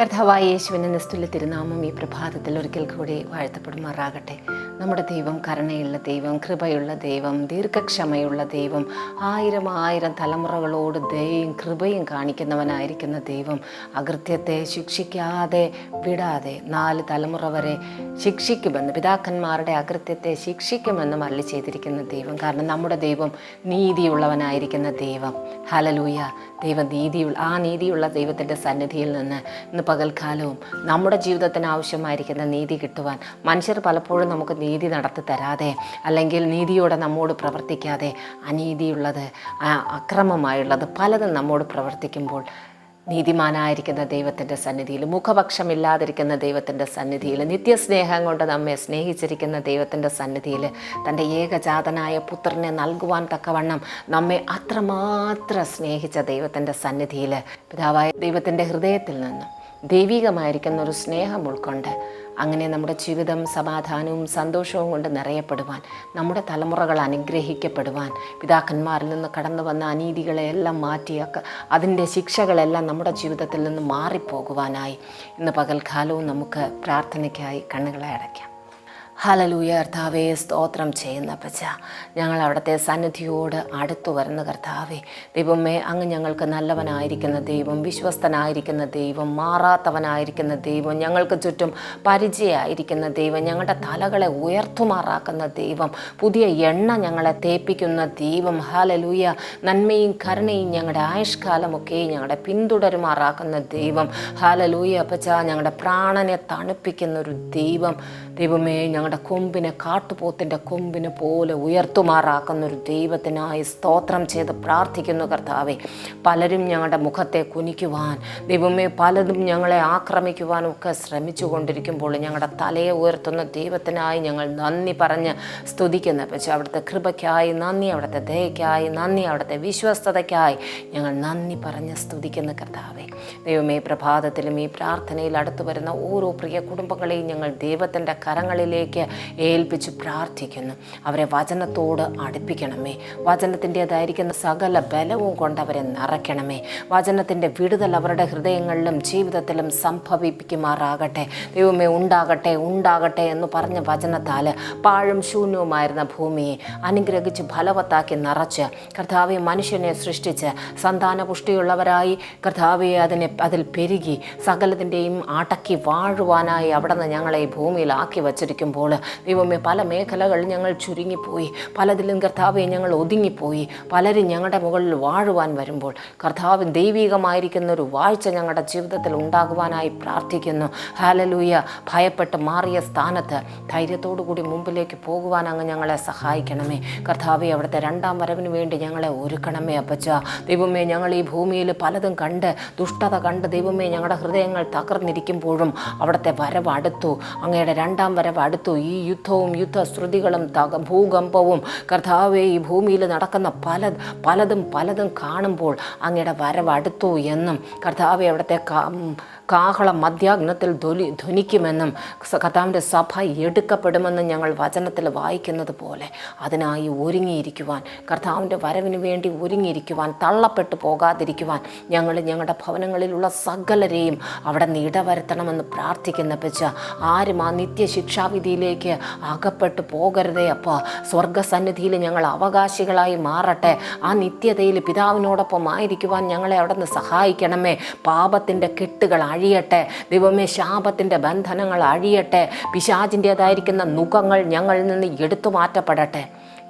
കർത്താവായ യേശുവിന്റെ നിസ്തുല്യ തിരുനാമം ഈ പ്രഭാതത്തിൽ ഒരിക്കൽ കൂടി വാഴ്ത്തപ്പെടുമാറാകട്ടെ. നമ്മുടെ ദൈവം കരുണയുള്ള ദൈവം കൃപയുള്ള ദൈവം ദീർഘക്ഷമയുള്ള ദൈവം ആയിരം ആയിരം തലമുറകളോട് ദയയും കൃപയും കാണിക്കുന്നവനായിരിക്കുന്ന ദൈവം അകൃത്യത്തെ ശിക്ഷിക്കാതെ വിടാതെ നാല് തലമുറ വരെ ശിക്ഷിക്കുമെന്ന് പിതാക്കന്മാരുടെ അകൃത്യത്തെ ശിക്ഷിക്കുമെന്ന് മല്ലി ചെയ്തിരിക്കുന്ന ദൈവം കാരണം നമ്മുടെ ദൈവം നീതിയുള്ളവനായിരിക്കുന്ന ദൈവം. ഹലലൂയ ദൈവം നീതിയുള്ള ആ നീതിയുള്ള ദൈവത്തിന്റെ സന്നിധിയിൽ നിന്ന് പകൽക്കാലവും നമ്മുടെ ജീവിതത്തിന് ആവശ്യമായിരിക്കുന്ന നീതി കിട്ടുവാൻ മനുഷ്യർ പലപ്പോഴും നമുക്ക് നീതി നടത്തി തരാതെ അല്ലെങ്കിൽ നീതിയോടെ നമ്മോട് പ്രവർത്തിക്കാതെ അനീതിയുള്ളത് അക്രമമായുള്ളത് പലതും നമ്മോട് പ്രവർത്തിക്കുമ്പോൾ നീതിമാനായിരിക്കുന്ന ദൈവത്തിന്റെ സന്നിധിയിൽ മുഖപക്ഷമില്ലാതിരിക്കുന്ന ദൈവത്തിന്റെ സന്നിധിയിൽ നിത്യസ്നേഹം കൊണ്ട് നമ്മെ സ്നേഹിച്ചിരിക്കുന്ന ദൈവത്തിന്റെ സന്നിധിയിൽ തന്റെ ഏകജാതനായ പുത്രനെ നൽകുവാൻ തക്കവണ്ണം നമ്മെ അത്രമാത്രം സ്നേഹിച്ച ദൈവത്തിന്റെ സന്നിധിയിൽ പിതാവായ ദൈവത്തിന്റെ ഹൃദയത്തിൽ നിന്നും ദൈവികമായിരിക്കുന്ന ഒരു സ്നേഹം ഉൾക്കൊണ്ട് അങ്ങനെ നമ്മുടെ ജീവിതം സമാധാനവും സന്തോഷവും കൊണ്ട് നിറയപ്പെടുവാൻ നമ്മുടെ തലമുറകൾ അനുഗ്രഹിക്കപ്പെടുവാൻ പിതാക്കന്മാരിൽ നിന്ന് കടന്നു വന്ന അനീതികളെല്ലാം മാറ്റിയൊക്കെ അതിന്റെ ശിക്ഷകളെല്ലാം നമ്മുടെ ജീവിതത്തിൽ നിന്ന് മാറിപ്പോകുവാനായി. ഇന്ന് പകൽക്കാലവും നമുക്ക് പ്രാർത്ഥനയ്ക്കായി കണ്ണുകളെ അടയ്ക്കാം. ഹലലൂയ കർത്താവേ സ്തോത്രം ചെയ്യുന്ന പച്ച ഞങ്ങൾ അവിടുത്തെ സന്നിധിയോട് അടുത്തു വരുന്ന കർത്താവേ. ദൈവമേ അങ്ങ് ഞങ്ങൾക്ക് നല്ലവനായിരിക്കുന്ന ദൈവം വിശ്വസ്തനായിരിക്കുന്ന ദൈവം മാറാത്തവനായിരിക്കുന്ന ദൈവം ഞങ്ങൾക്ക് ചുറ്റും പരിചയമായിരിക്കുന്ന ദൈവം ഞങ്ങളുടെ തലകളെ ഉയർത്തുമാറാക്കുന്ന ദൈവം പുതിയ എണ്ണ ഞങ്ങളെ തേപ്പിക്കുന്ന ദൈവം ഹാലലൂയ നന്മയും കരുണയും ഞങ്ങളുടെ ആയുഷ്കാലമൊക്കെ ഞങ്ങളുടെ പിന്തുടരുമാറാക്കുന്ന ദൈവം ഹാലലൂയ പച്ച ഞങ്ങളുടെ പ്രാണനെ തണുപ്പിക്കുന്ന ഒരു ദൈവം ദൈവമേ ഞങ്ങളുടെ കൊമ്പിനെ കാട്ടുപോത്തിന്റെ കൊമ്പിനെ പോലെ ഉയർത്തുമാറാക്കുന്നൊരു ദൈവത്തിനായി സ്തോത്രം ചെയ്ത് പ്രാർത്ഥിക്കുന്നു കർത്താവെ. പലരും ഞങ്ങളുടെ മുഖത്തെ കുനിക്കുവാൻ ദൈവമേ പലതും ഞങ്ങളെ ആക്രമിക്കുവാനും ഒക്കെ ശ്രമിച്ചു കൊണ്ടിരിക്കുമ്പോൾ ഞങ്ങളുടെ തലയെ ഉയർത്തുന്ന ദൈവത്തിനായി ഞങ്ങൾ നന്ദി പറഞ്ഞ് സ്തുതിക്കുന്നു. പക്ഷേ അവിടുത്തെ കൃപയ്ക്കായി നന്ദി അവിടുത്തെ ദയയ്ക്കായി നന്ദി അവിടുത്തെ വിശ്വസ്തതയ്ക്കായി ഞങ്ങൾ നന്ദി പറഞ്ഞ് സ്തുതിക്കുന്ന കർത്താവെ. ദൈവമേ പ്രഭാതത്തിലും ഈ പ്രാർത്ഥനയിൽ അടുത്തു വരുന്ന ഓരോ പ്രിയ കുടുംബങ്ങളെയും ഞങ്ങൾ ദൈവത്തിന്റെ കരങ്ങളിലേക്ക് ഏൽപ്പിച്ച് പ്രാർത്ഥിക്കുന്നു. അവരെ വചനത്തോട് അടുപ്പിക്കണമേ. വചനത്തിന്റെതായിരിക്കുന്ന സകല ബലവും കൊണ്ട് അവരെ നിറയ്ക്കണമേ. വചനത്തിന്റെ വിടുതൽ അവരുടെ ഹൃദയങ്ങളിലും ജീവിതത്തിലും സംഭവിപ്പിക്കുമാറാകട്ടെ. ദൈവമേ ഉണ്ടാകട്ടെ ഉണ്ടാകട്ടെ എന്ന് പറഞ്ഞ വചനത്താൽ പാഴും ശൂന്യവുമായിരുന്ന ഭൂമിയെ അനുഗ്രഹിച്ച് ഫലവത്താക്കി നിറച്ച് കർത്താവെ മനുഷ്യനെ സൃഷ്ടിച്ച് സന്താന പുഷ്ടിയുള്ളവരായി കർത്താവെ അതിനെ അതിൽ പെരുകി സകലത്തിന്റെയും അടക്കി വാഴുവാനായി അവിടെ നിന്ന് ഞങ്ങളെ ഈ ഭൂമിയിലാക്കി വച്ചിരിക്കുമ്പോൾ ദൈവമേ പല മേഖലകളിൽ ഞങ്ങൾ ചുരുങ്ങിപ്പോയി. പലതിലും കർത്താവെ ഞങ്ങൾ ഒതുങ്ങിപ്പോയി. പലരും ഞങ്ങളുടെ മുകളിൽ വാഴുവാൻ വരുമ്പോൾ കർത്താവ് ദൈവികമായിരിക്കുന്ന ഒരു വാഴ്ച ഞങ്ങളുടെ ജീവിതത്തിൽ ഉണ്ടാകുവാനായി പ്രാർത്ഥിക്കുന്നു. ഹാലലൂയ ഭയപ്പെട്ട് മാറിയ സ്ഥാനത്ത് ധൈര്യത്തോടു കൂടി മുമ്പിലേക്ക് പോകുവാൻ അങ്ങ് ഞങ്ങളെ സഹായിക്കണമേ. കർത്താവെ അവിടുത്തെ രണ്ടാം വരവിന് വേണ്ടി ഞങ്ങളെ ഒരുക്കണമേ അപ്പച്ച. ദൈവമേ ഞങ്ങൾ ഈ ഭൂമിയിൽ പലതും കണ്ട് ദുഷ്ടത കണ്ട് ദൈവമേ ഞങ്ങളുടെ ഹൃദയങ്ങൾ തകർന്നിരിക്കുമ്പോഴും അവിടുത്തെ വരവ് അടുത്തു. അങ്ങയുടെ രണ്ടാം വരവ് അടുത്തു. ഈ യുദ്ധവും യുദ്ധശ്രുതികളും തക ഭൂകമ്പവും കർത്താവേ ഈ ഭൂമിയിൽ നടക്കുന്ന പല പലതും പലതും കാണുമ്പോൾ അങ്ങയുടെ വരവ് അടുത്തു എന്നും കർത്താവെ അവിടുത്തെ കാഹള മധ്യാഗ്നത്തിൽ ധ്വനി ധ്വനിക്കുമെന്നും കഥാവിന്റെ സഭ എടുക്കപ്പെടുമെന്നും ഞങ്ങൾ വചനത്തിൽ വായിക്കുന്നത് പോലെ അതിനായി ഒരുങ്ങിയിരിക്കുവാൻ കർത്താവിന്റെ വരവിന് വേണ്ടി ഒരുങ്ങിയിരിക്കുവാൻ തള്ളപ്പെട്ടു പോകാതിരിക്കുവാൻ ഞങ്ങൾ ഞങ്ങളുടെ ഭവനങ്ങളിലുള്ള സകലരെയും അവിടെ നിന്ന് ഇടവരുത്തണമെന്ന് പ്രാർത്ഥിക്കുന്ന പെച്ച ആരും ആ നിത്യശിക്ഷാവിധിയിലേക്ക് അകപ്പെട്ടു പോകരുതേ അപ്പോൾ സ്വർഗസന്നിധിയിൽ ഞങ്ങൾ അവകാശികളായി മാറട്ടെ. ആ നിത്യതയിൽ പിതാവിനോടൊപ്പം ആയിരിക്കുവാൻ ഞങ്ങളെ അവിടെ നിന്ന് സഹായിക്കണമേ. പാപത്തിന്റെ കെട്ടുകൾ അഴിയട്ടെ. ദൈവമേ ശാപത്തിന്റെ ബന്ധനങ്ങൾ അഴിയട്ടെ. പിശാചിന്റേതായിരിക്കുന്ന നുഖങ്ങൾ ഞങ്ങളിൽ നിന്ന് എടുത്തു മാറ്റപ്പെടട്ടെ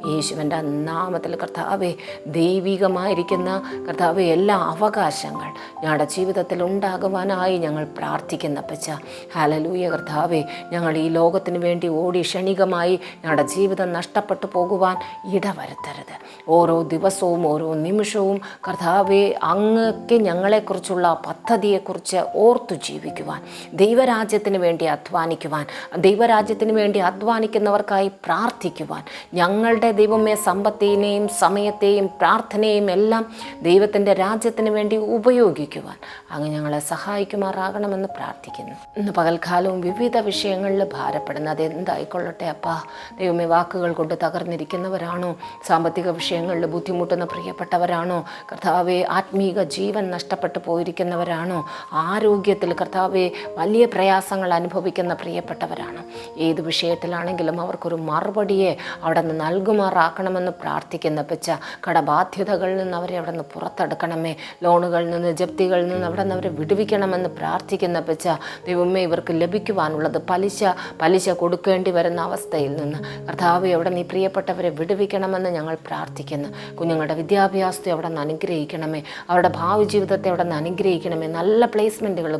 യേശുവിന്റെ നാമത്തിൽ കർത്താവെ ദൈവികമായിരിക്കുന്ന കർത്താവെ എല്ലാ അവകാശങ്ങൾ ഞങ്ങളുടെ ജീവിതത്തിൽ ഉണ്ടാകുവാനായി ഞങ്ങൾ പ്രാർത്ഥിക്കുന്ന പച്ച ഹലലൂയ കർത്താവെ ഞങ്ങൾ ഈ ലോകത്തിന് വേണ്ടി ഓടി ക്ഷണികമായി ഞങ്ങളുടെ ജീവിതം നഷ്ടപ്പെട്ടു പോകുവാൻ ഇടവരുത്തരുത്. ഓരോ ദിവസവും ഓരോ നിമിഷവും കർത്താവെ അങ്ങക്ക് ഞങ്ങളെക്കുറിച്ചുള്ള പദ്ധതിയെക്കുറിച്ച് ഓർത്തു ജീവിക്കുവാൻ ദൈവരാജ്യത്തിന് വേണ്ടി അധ്വാനിക്കുവാൻ ദൈവരാജ്യത്തിന് വേണ്ടി അധ്വാനിക്കുന്നവർക്കായി പ്രാർത്ഥിക്കുവാൻ ഞങ്ങളുടെ ദൈവമേ സമ്പത്തിനെയും സമയത്തെയും പ്രാർത്ഥനയും എല്ലാം ദൈവത്തിന്റെ രാജ്യത്തിന് വേണ്ടി ഉപയോഗിക്കുവാൻ അങ്ങ് ഞങ്ങളെ സഹായിക്കുമാറാകണമെന്ന് പ്രാർത്ഥിക്കുന്നു. ഇന്ന് പകൽക്കാലവും വിവിധ വിഷയങ്ങളിൽ ഭാരപ്പെടുന്ന അതെന്തായിക്കൊള്ളട്ടെ അപ്പാ? ദൈവമേ വാക്കുകൾ കൊണ്ട് തകർന്നിരിക്കുന്നവരാണോ? സാമ്പത്തിക വിഷയങ്ങളിൽ ബുദ്ധിമുട്ടുന്ന പ്രിയപ്പെട്ടവരാണോ? കർത്താവെ ആത്മീക ജീവൻ നഷ്ടപ്പെട്ടു പോയിരിക്കുന്നവരാണോ? ആരോഗ്യത്തിൽ കർത്താവെ വലിയ പ്രയാസങ്ങൾ അനുഭവിക്കുന്ന പ്രിയപ്പെട്ടവരാണ്. ഏത് വിഷയത്തിലാണെങ്കിലും അവർക്കൊരു മറുപടിയെ അവിടെ നിന്ന് നൽകുമാറാക്കണമെന്ന് പ്രാർത്ഥിക്കുന്ന പച്ച കടബാധ്യതകളിൽ നിന്ന് അവരെ അവിടെ നിന്ന് പുറത്തെടുക്കണമേ. ലോണുകളിൽ നിന്ന് ജപ്തികളിൽ നിന്ന് അവിടെ നിന്ന് അവരെ വിടുവിക്കണമെന്ന് പ്രാർത്ഥിക്കുന്ന പച്ച ദൈവമേ ഇവർക്ക് ലഭിക്കുവാനുള്ളത് പലിശ പലിശ കൊടുക്കേണ്ടി വരുന്ന അവസ്ഥയിൽ നിന്ന്. കർത്താവ് അവിടെ നീ പ്രിയപ്പെട്ടവരെ വിടുവിക്കണമെന്ന് ഞങ്ങൾ പ്രാർത്ഥിക്കുന്നു. കുഞ്ഞുങ്ങളുടെ വിദ്യാഭ്യാസത്തെ അവിടെ നിന്ന് അനുഗ്രഹിക്കണമേ. അവരുടെ ഭാവി ജീവിതത്തെ അവിടെ നിന്ന് അനുഗ്രഹിക്കണമേ. നല്ല പ്ലേസ്മെന്റുകൾ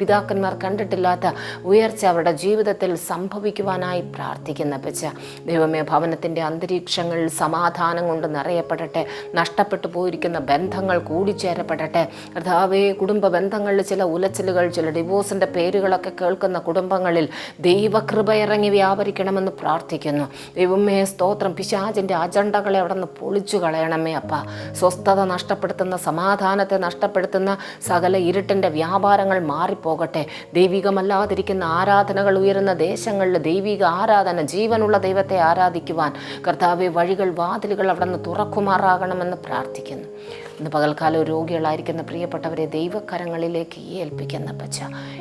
പിതാക്കന്മാർ കണ്ടിട്ടില്ലാത്ത ഉയർച്ച അവരുടെ ജീവിതത്തിൽ സംഭവിക്കുവാനായി പ്രാർത്ഥിക്കുന്ന പച്ച ദൈവമേ ഭവനത്തിന്റെ അന്തരീക്ഷങ്ങളിൽ സമാധാനം കൊണ്ട് നിറയപ്പെടട്ടെ നഷ്ടപ്പെട്ടു പോയിരിക്കുന്ന ബന്ധങ്ങൾ കൂടിച്ചേരപ്പെടട്ടെ. കർത്താവേ കുടുംബ ബന്ധങ്ങളിൽ ചില ഉലച്ചിലുകൾ ചില ഡിവോഴ്സിന്റെ പേരുകളൊക്കെ കേൾക്കുന്ന കുടുംബങ്ങളിൽ ദൈവകൃപ ഇറങ്ങി വ്യാപരിക്കണമെന്ന് പ്രാർത്ഥിക്കുന്നു. ദൈവമേ സ്തോത്രം. പിശാചിന്റെ അജണ്ടകളെ അവിടെ നിന്ന് പൊളിച്ചു കളയണമേ അപ്പ. സ്വസ്ഥത നഷ്ടപ്പെടുത്തുന്ന സമാധാനത്തെ നഷ്ടപ്പെടുത്തുന്ന സകല ഇരുട്ടിന്റെ വ്യാപാരങ്ങൾ മാറിപ്പോകട്ടെ. ദൈവികമല്ലാതിരിക്കുന്ന ആരാധനകൾ ഉയരുന്ന ദേശങ്ങളിൽ ദൈവിക ആരാധന ജീവനുള്ള ദൈവത്തെ ആരാധിക്കുവാൻ കർത്താവെ വഴികൾ വാതിലുകൾ അവിടെ നിന്ന് തുറക്കുമാറാകണമെന്ന് പ്രാർത്ഥിക്കുന്നു. ഇന്ന് പകൽക്കാലം രോഗികളായിരിക്കുന്ന പ്രിയപ്പെട്ടവരെ ദൈവകരങ്ങളിലേക്ക് ഏൽപ്പിക്കുന്ന പച്ച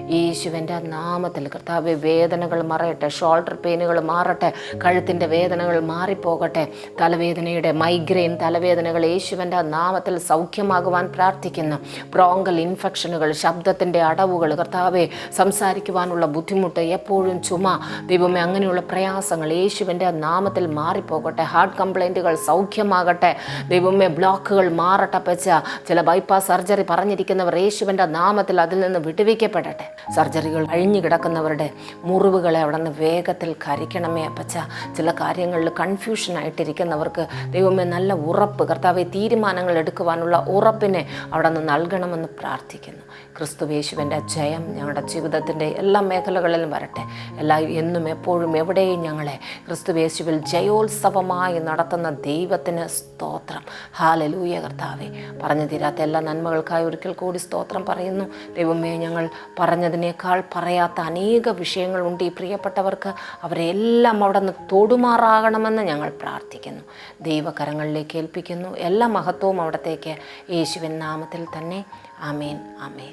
യേശുവിന്റെ നാമത്തിൽ കർത്താവ് വേദനകൾ മറയട്ടെ ഷോൾഡർ പെയിനുകൾ മാറട്ടെ കഴുത്തിന്റെ വേദനകൾ മാറിപ്പോകട്ടെ തലവേദനയുടെ മൈഗ്രെയിൻ തലവേദനകൾ യേശുവിന്റെ നാമത്തിൽ സൗഖ്യമാകുവാൻ പ്രാർത്ഥിക്കുന്നു. പ്രോങ്കൽ ഇൻഫെക്ഷനുകൾ ശബ്ദത്തിന്റെ അടവുകൾ കർത്താവെ സംസാരിക്കുവാനുള്ള ബുദ്ധിമുട്ട് എപ്പോഴും ചുമ ദൈവമേ അങ്ങനെയുള്ള പ്രയാസങ്ങൾ യേശുവിന്റെ നാമത്തിൽ മാറിപ്പോകട്ടെ ഹാർട്ട് കംപ്ലൈന്റുകൾ സൗഖ്യമാകട്ടെ ദൈവമേ ബ്ലോക്കുകൾ മാറട്ടെ പച്ച ചില ബൈപ്പാസ് സർജറി പറഞ്ഞിരിക്കുന്നവർ യേശുവിന്റെ നാമത്തിൽ അതിൽ നിന്ന് വിടുവിക്കപ്പെടട്ടെ. സർജറികൾ അഴിഞ്ഞു കിടക്കുന്നവരുടെ മുറിവുകളെ അവിടെ നിന്ന് വേഗത്തിൽ കരിക്കണമേ അപ്പച്ച. ചില കാര്യങ്ങളിൽ കൺഫ്യൂഷൻ ആയിട്ടിരിക്കുന്നവർക്ക് ദൈവമേ നല്ല ഉറപ്പ് കർത്താവെ തീരുമാനങ്ങൾ എടുക്കുവാനുള്ള ഉറപ്പിനെ അവിടെ നിന്ന് നൽകണമെന്ന് പ്രാർത്ഥിക്കുന്നു. ക്രിസ്തു യേശുവിന്റെ ജയം ഞങ്ങളുടെ ജീവിതത്തിന്റെ എല്ലാ മേഖലകളിലും വരട്ടെ. എല്ലാ എന്നും എപ്പോഴും എവിടെയും ഞങ്ങളെ ക്രിസ്തുവേശുവിൽ ജയോത്സവമായി നടത്തുന്ന ദൈവത്തിന് സ്തോത്രം. ഹാലലൂയ കർത്താവെ. പറഞ്ഞു തീരാത്ത എല്ലാ നന്മകൾക്കായി ഒരിക്കൽ കൂടി സ്തോത്രം പറയുന്നു. ദൈവമേ ഞങ്ങൾ പറഞ്ഞതിനേക്കാൾ പറയാത്ത അനേക വിഷയങ്ങളുണ്ട്. ഈ പ്രിയപ്പെട്ടവർക്ക് അവരെല്ലാം അവിടെ നിന്ന് തൊടുമാറാകണമെന്ന് ഞങ്ങൾ പ്രാർത്ഥിക്കുന്നു. ദൈവകരങ്ങളിലേക്ക് ഏൽപ്പിക്കുന്നു. എല്ലാ മഹത്വവും അവിടത്തേക്ക് യേശുവിൻ നാമത്തിൽ തന്നെ. ആമേൻ ആമേൻ.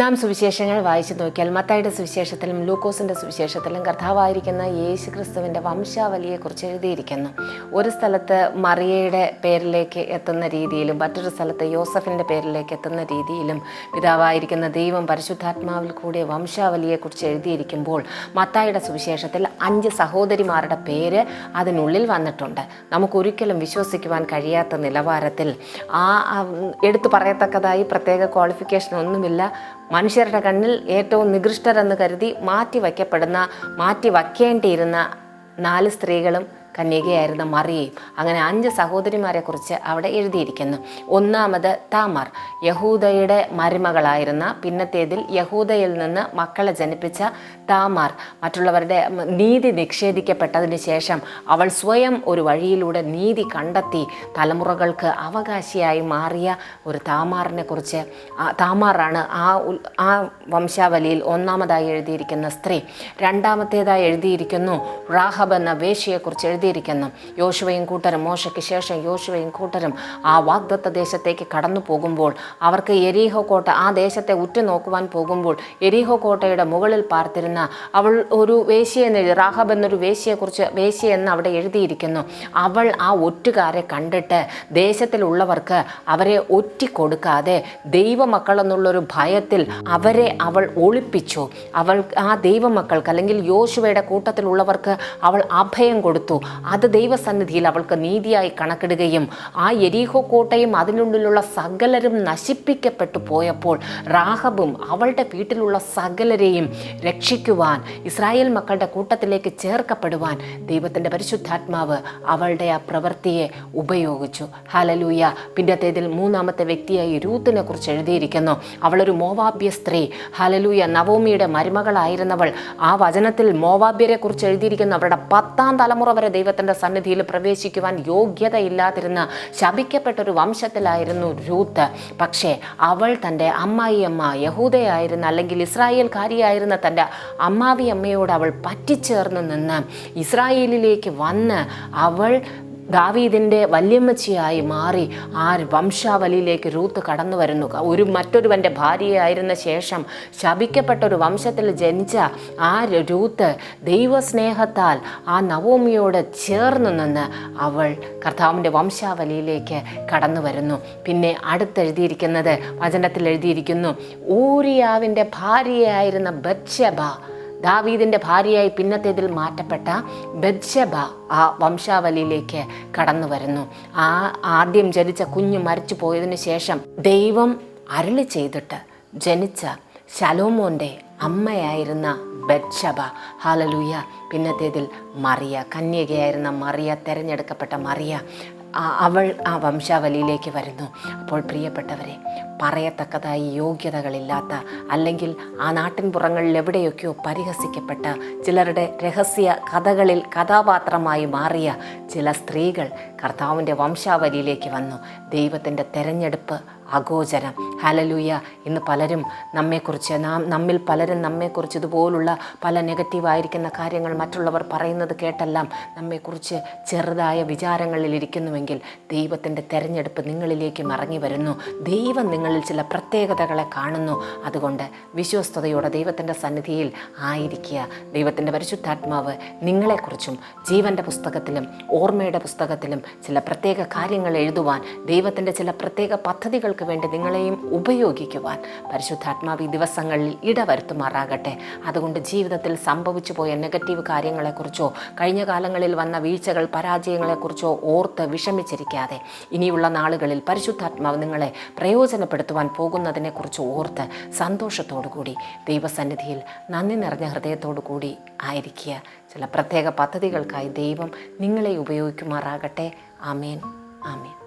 നാം സുവിശേഷങ്ങൾ വായിച്ചു നോക്കിയാൽ മത്തായുടെ സുവിശേഷത്തിലും ലൂക്കോസിന്റെ സുവിശേഷത്തിലും കർത്താവായിരിക്കുന്ന യേശു ക്രിസ്തുവിന്റെ വംശാവലിയെക്കുറിച്ച് എഴുതിയിരിക്കുന്നു. ഒരു സ്ഥലത്ത് മറിയയുടെ പേരിലേക്ക് എത്തുന്ന രീതിയിലും മറ്റൊരു സ്ഥലത്ത് യോസഫിന്റെ പേരിലേക്ക് എത്തുന്ന രീതിയിലും പിതാവായിരിക്കുന്ന ദൈവം പരിശുദ്ധാത്മാവിൽ കൂടിയ വംശാവലിയെക്കുറിച്ച് എഴുതിയിരിക്കുമ്പോൾ മത്തായുടെ സുവിശേഷത്തിൽ അഞ്ച് സഹോദരിമാരുടെ പേര് അതിനുള്ളിൽ വന്നിട്ടുണ്ട്. നമുക്കൊരിക്കലും വിശ്വസിക്കുവാൻ കഴിയാത്ത നിലവാരത്തിൽ ആ എടുത്തു പറയത്തക്കതായി പ്രത്യേക ക്വാളിഫിക്കേഷൻ ഒന്നുമില്ല മനുഷ്യരുടെ കണ്ണിൽ ഏറ്റവും നികൃഷ്ടരെന്ന് കരുതി മാറ്റി വയ്ക്കപ്പെടുന്ന മാറ്റി വയ്ക്കേണ്ടിയിരുന്ന നാല് സ്ത്രീകളും കന്യകയായിരുന്ന മറിയയും അങ്ങനെ അഞ്ച് സഹോദരിമാരെ കുറിച്ച് അവിടെ എഴുതിയിരിക്കുന്നു. ഒന്നാമത് താമർ. യഹൂദയുടെ മരുമകളായിരുന്ന പിന്നത്തേതിൽ യഹൂദയിൽ നിന്ന് മക്കളെ ജനിപ്പിച്ച താമാർ. മറ്റുള്ളവരുടെ നീതി നിക്ഷേപിക്കപ്പെട്ടതിന് ശേഷം അവൾ സ്വയം ഒരു വഴിയിലൂടെ നീതി കണ്ടെത്തി തലമുറകൾക്ക് അവകാശിയായി മാറിയ ഒരു താമാറിനെ കുറിച്ച് താമാറാണ് ആ ആ വംശാവലിയിൽ ഒന്നാമതായി എഴുതിയിരിക്കുന്ന സ്ത്രീ. രണ്ടാമത്തേതായി എഴുതിയിരിക്കുന്നു റാഹബ് എന്ന വേശ്യയെക്കുറിച്ച് എഴുതിയിരിക്കുന്നു. യോശുവയും കൂട്ടരും മോശയ്ക്ക് ശേഷം യോശുവയും കൂട്ടരും ആ വാഗ്ദത്ത ദേശത്തേക്ക് കടന്നു പോകുമ്പോൾ അവർക്ക് എരീഹോ കോട്ട ആ ദേശത്തെ ഉറ്റുനോക്കുവാൻ പോകുമ്പോൾ എരീഹോ കോട്ടയുടെ മുകളിൽ പാർത്തിരുന്ന അവൾ ഒരു വേശ്യയെന്ന് എഴുതി റാഹബ് എന്നൊരു വേശ്യയെക്കുറിച്ച് വേശ്യ എന്ന് അവിടെ എഴുതിയിരിക്കുന്നു. അവൾ ആ ഒറ്റുകാരെ കണ്ടിട്ട് ദേശത്തിലുള്ളവർക്ക് അവരെ ഒറ്റിക്കൊടുക്കാതെ ദൈവമക്കൾ എന്നുള്ളൊരു ഭയത്തിൽ അവരെ അവൾ ഒളിപ്പിച്ചു. അവൾ ആ ദൈവമക്കൾക്ക് അല്ലെങ്കിൽ യോശുവയുടെ കൂട്ടത്തിലുള്ളവർക്ക് അവൾ അഭയം കൊടുത്തു. അത് ദൈവസന്നിധിയിൽ അവൾക്ക് നീതിയായി കണക്കിടുകയും ആ എരീഹോ കോട്ടയും അതിനുള്ളിലുള്ള സകലരും നശിപ്പിക്കപ്പെട്ടു പോയപ്പോൾ റാഹബും അവളുടെ വീട്ടിലുള്ള സകലരെയും രക്ഷിക്കുവാൻ ഇസ്രായേൽ മക്കളുടെ കൂട്ടത്തിലേക്ക് ചേർക്കപ്പെടുവാൻ ദൈവത്തിന്റെ പരിശുദ്ധാത്മാവ് അവളുടെ ആ പ്രവൃത്തിയെ ഉപയോഗിച്ചു. ഹലലൂയ പിന്നത്തേതിൽ മൂന്നാമത്തെ വ്യക്തിയായി രൂത്തിനെ കുറിച്ച് എഴുതിയിരിക്കുന്നു. അവളൊരു മോവാബ്യ സ്ത്രീ. ഹലലൂയ നവോമിയുടെ മരുമകളായിരുന്നവൾ ആ വചനത്തിൽ മോവാബ്യരെ കുറിച്ച് എഴുതിയിരിക്കുന്നു അവരുടെ പത്താം തലമുറ വരെ ദൈവം ദൈവത്തിന്റെ സന്നിധിയിൽ പ്രവേശിക്കുവാൻ യോഗ്യതയില്ലാതിരുന്ന ശപിക്കപ്പെട്ട ഒരു വംശത്തിലായിരുന്നു രൂത്ത്. പക്ഷേ അവൾ തന്റെ അമ്മായിയമ്മ യഹൂദയായിരുന്ന അല്ലെങ്കിൽ ഇസ്രായേൽക്കാരിയായിരുന്ന തന്റെ അമ്മാവിയമ്മയോട് അവൾ പറ്റിച്ചേർന്ന് നിന്ന് ഇസ്രായേലിലേക്ക് വന്ന് അവൾ ദാവീദിന്റെ വല്യമ്മച്ചിയായി മാറി ആ വംശാവലിയിലേക്ക് രൂത്ത് കടന്നു വരുന്നു. ഒരു മറ്റൊരുവന്റെ ഭാര്യയായിരുന്ന ശേഷം ശപിക്കപ്പെട്ട ഒരു വംശത്തിൽ ജനിച്ച ആ രൂത്ത് ദൈവസ്നേഹത്താൽ ആ നവോമിയോട് ചേർന്ന് നിന്ന് അവൾ കർത്താവിന്റെ വംശാവലിയിലേക്ക് കടന്നു വരുന്നു. പിന്നെ അടുത്തെഴുതിയിരിക്കുന്നത് വചനത്തിൽ എഴുതിയിരിക്കുന്നു ഊരിയാവിന്റെ ഭാര്യയായിരുന്ന ബത്ശബ ദാവീദിന്റെ ഭാര്യയായി പിന്നത്തേതിൽ മാറ്റപ്പെട്ട ബദ്ശബ ആ വംശാവലിയിലേക്ക് കടന്നു വരുന്നു. ആ ആദ്യം ജനിച്ച കുഞ്ഞ് മരിച്ചു പോയതിനു ശേഷം ദൈവം അരളി ചെയ്തിട്ട് ജനിച്ച ശലോമോന്റെ അമ്മയായിരുന്ന ബദ്ഷബ ഹാലലൂയ പിന്നത്തേതിൽ മറിയ. കന്യകയായിരുന്ന മറിയ. തിരഞ്ഞെടുക്കപ്പെട്ട മറിയ. അവൾ ആ വംശാവലിയിലേക്ക് വരുന്നു. അപ്പോൾ പ്രിയപ്പെട്ടവരെ പറയത്തക്കതായി യോഗ്യതകളില്ലാത്ത അല്ലെങ്കിൽ ആ നാട്ടിൻപുറങ്ങളിൽ എവിടെയൊക്കെയോ പരിഹസിക്കപ്പെട്ട ചിലരുടെ രഹസ്യ കഥകളിൽ കഥാപാത്രമായി മാറിയ ചില സ്ത്രീകൾ കർത്താവിന്റെ വംശാവലിയിലേക്ക് വന്നു. ദൈവത്തിന്റെ തെരഞ്ഞെടുപ്പ് അഗോചരം ഹലലൂയ ഇന്ന് പലരും നമ്മെക്കുറിച്ച് നാം നമ്മിൽ പലരും നമ്മെക്കുറിച്ച് ഇതുപോലുള്ള പല നെഗറ്റീവായിരിക്കുന്ന കാര്യങ്ങൾ മറ്റുള്ളവർ പറയുന്നത് കേട്ടെല്ലാം നമ്മെക്കുറിച്ച് ചെറുതായ വിചാരങ്ങളിൽ ഇരിക്കുന്നുവെങ്കിൽ ദൈവത്തിന്റെ തെരഞ്ഞെടുപ്പ് നിങ്ങളിലേക്ക് മറങ്ങി വരുന്നു. ദൈവം നിങ്ങളിൽ ചില പ്രത്യേകതകളെ കാണുന്നു. അതുകൊണ്ട് വിശ്വസ്തയോടെ ദൈവത്തിന്റെ സന്നിധിയിൽ ആയിരിക്കുക. ദൈവത്തിന്റെ പരിശുദ്ധാത്മാവ് നിങ്ങളെക്കുറിച്ചും ജീവന്റെ പുസ്തകത്തിലും ഓർമ്മയുടെ പുസ്തകത്തിലും ചില പ്രത്യേക കാര്യങ്ങൾ എഴുതുവാൻ ദൈവത്തിന്റെ ചില പ്രത്യേക പദ്ധതികൾക്ക് വേണ്ടി നിങ്ങളെയും ഉപയോഗിക്കുവാൻ പരിശുദ്ധാത്മാവി ദിവസങ്ങളിൽ ഇടവരുത്തുമാറാകട്ടെ. അതുകൊണ്ട് ജീവിതത്തിൽ സംഭവിച്ചു പോയ നെഗറ്റീവ് കാര്യങ്ങളെക്കുറിച്ചോ കഴിഞ്ഞ കാലങ്ങളിൽ വന്ന വീഴ്ചകൾ പരാജയങ്ങളെക്കുറിച്ചോ ഓർത്ത് വിഷമിച്ചിരിക്കാതെ ഇനിയുള്ള നാളുകളിൽ പരിശുദ്ധാത്മാവ് നിങ്ങളെ പ്രയോജനപ്പെടുത്തുവാൻ പോകുന്നതിനെക്കുറിച്ച് ഓർത്ത് സന്തോഷത്തോടു കൂടി ദൈവസന്നിധിയിൽ നന്ദി നിറഞ്ഞ ഹൃദയത്തോടു കൂടി ആയിരിക്കുക. ചില പ്രത്യേക പദ്ധതികൾക്കായി ദൈവം നിങ്ങളെ ഉപയോഗിക്കുമാറാകട്ടെ. ആമേൻ. ആമേൻ.